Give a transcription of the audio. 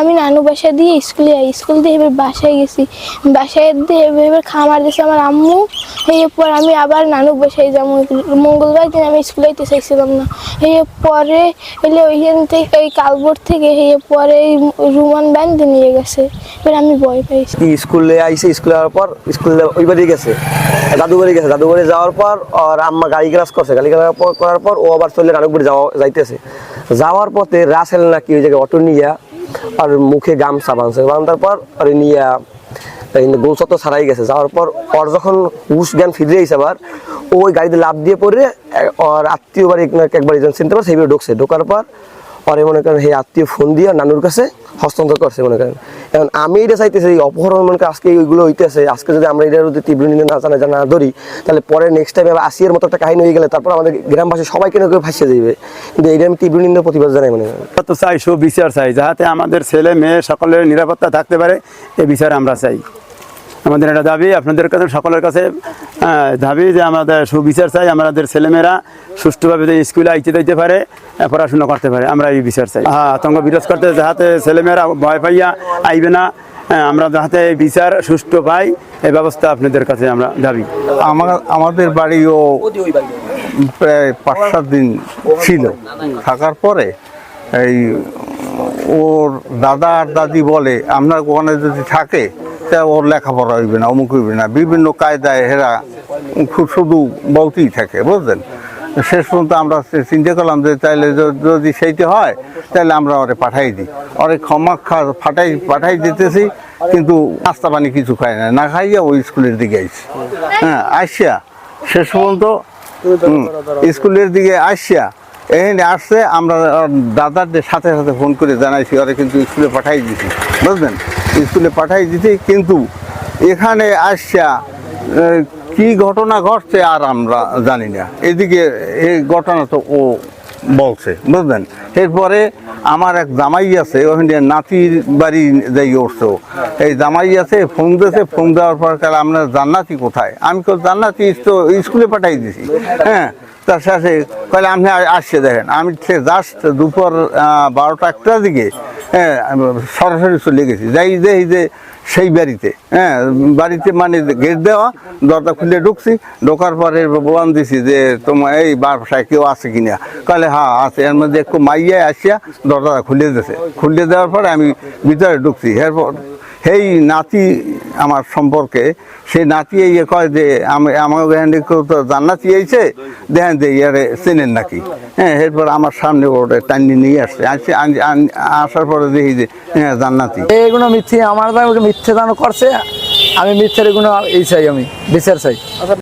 আমি নানু বাসা দিয়ে স্কুলে স্কুল দিয়ে এবার বাসায় গেছি। বাসায় দিয়ে এবার খামার দিয়েছে আমার আম্মু। এরপর আমি আবার নানু বাসায় যাব। মঙ্গলবার দিন আমি স্কুলে যেতে চাইছিলাম না। এর পরে এলে ওইখান থেকে এই কালবোর্ড থেকে এর পরে রুমান ব্যান্ড নিয়ে গেছে। এবার আমি ভয় পাইছি। স্কুলে আইসে স্কুলে যাওয়ার পর স্কুলে ওই গেছে। বাড়ি গেছে। বাড়ি যাওয়ার পর, আর আম্মা গাড়ি ক্লাস করছে। গাড়ি ক্লাস করার পর ও আবার চলে রানুক যাওয়া যাইতেছে। যাওয়ার পথে রাসেল নাকি ওই জায়গায় অটো নিয়া আর মুখে গামছা বাঁধছে। বাঁধার পর আর নিয়া গোলসত ছাড়াই গেছে। যাওয়ার পর ওর যখন হুশ জ্ঞান ফিরে আইসে আবার ওই গাড়িতে লাভ দিয়ে পড়ে ওর আত্মীয় বাড়ি একবার চিনতে পারে, সেইভাবে ঢুকছে। ঢোকার পর পরে মনে করেন সেই আত্মীয় ফোন দিয়ে নানুর কাছে হস্তান্তর করছে মনে করেন। এখন আমি এটা চাইতেছি এই অপহরণ মনে করেন আজকে এইগুলো হইতেছে, আজকে যদি আমরা এটার যদি তীব্র নিন্দা না জানা জানা ধরি, তাহলে পরে নেক্সট টাইম আসিয়ার মতো একটা কাহিনী হয়ে গেলে তারপর আমাদের গ্রামবাসী সবাইকে না কেউ ফাঁসিয়ে যাবে কিন্তু এটা আমি তীব্র নিন্দা প্রতিবাদ জানাই মনে করেন। তো চাই সুবিচার চাই যাতে আমাদের ছেলে, মেয়ে সকলের নিরাপত্তা থাকতে পারে এই বিচার আমরা চাই। আমাদের এটা দাবি, আপনাদের কাছে, সকলের কাছে দাবি যে আমাদের সুবিচার চাই, আমাদের ছেলেমেয়েরা সুষ্ঠুভাবে যে স্কুলে আইতে দিতে পারে পড়াশোনা করতে পারে। আমরা এই বিচার চাই। হ্যাঁ আতঙ্ক বিরোধ করতে যাহাতে ছেলেমেয়েরা ভয় পাইয়া আইবে না আমরা যাহাতে বিচার সুষ্ঠু পাই, এই ব্যবস্থা আপনাদের কাছে আমরা দাবি। আমার, আমাদের বাড়িও প্রায় পাঁচ সাত দিন ছিল। থাকার পরে এই ওর দাদা আর দাদি বলে, আপনার ওখানে যদি থাকে তা ওর লেখাপড়া হইবে না, অমুক হইবে না। বিভিন্ন কায়দায় হেরা খুব শুধু বলতেই থাকে, বুঝলেন? শেষ পর্যন্ত আমরা চিন্তা করলাম যে তাইলে যদি সেইটা হয় তাহলে আমরা ওরে পাঠাই দিই। ওরে ক্ষমা ফাটাই পাঠাই দিতেছি, কিন্তু নাস্তা পানি কিছু খায় না। না খাইয়া ওই স্কুলের দিকে আইসি হ্যাঁ আসিয়া শেষ পর্যন্ত স্কুলের দিকে আসিয়া এখানে আসছে, আমরা ওর দাদাদের সাথে সাথে ফোন করে জানাইছি, ওরা কিন্তু স্কুলে পাঠাই দিছি, বুঝলেন? স্কুলে পাঠাই দিছি কিন্তু এখানে আহ, কি ঘটনা ঘটছে আর আমরা জানি না। এদিকে এই ঘটনা তো ও বলছে বুঝলেন? এরপরে আমার এক জামাই আছে ওখানে নাতির বাড়ি যাই উঠছো এই জামাই আছে ফোন দিয়েছে ফোন দেওয়ার পর কাল আপনার জান্নাতি কোথায়? আমি তো জান্নাতি তো স্কুলে পাঠাই দিছি। হ্যাঁ তার সাথে কলে আপনি আসছে দেখেন। আমি সে জাস্ট দুপুর বারোটা একটার দিকে হ্যাঁ সরাসরি চলে গেছি। যাই যে এই যে সেই বাড়িতে হ্যাঁ বাড়িতে মানে গেট দেওয়া, দরজা খুলে ঢুকছি, ঢোকার পরে বোয়ান দিছি যে তোমার এই বাসায় কেউ আছে কিনা কালে হ্যাঁ আছে। এর মধ্যে একটু মাইয়ায় আসিয়া দরজাটা খুলে দিয়েছে খুলে দেওয়ার পরে আমি ভিতরে ঢুকছি। এরপর সেই নাতি আমার সম্পর্কে সেই নাতি ইয়ে কয় যে, আমি আমার তো জান্নাতি এইছে দেখেন যে ইয়ারে চেনেন নাকি? হ্যাঁ এরপর আমার সামনে ওটা টানি নিয়ে আসছে। আসছে আসার পরে দেখি যে হ্যাঁ জান্নাতি। এগুলো মিথ্যে, আমার মিথ্যে দান করছে, আমি মিথ্যের এগুলো এই চাই আমি, বিচার চাই।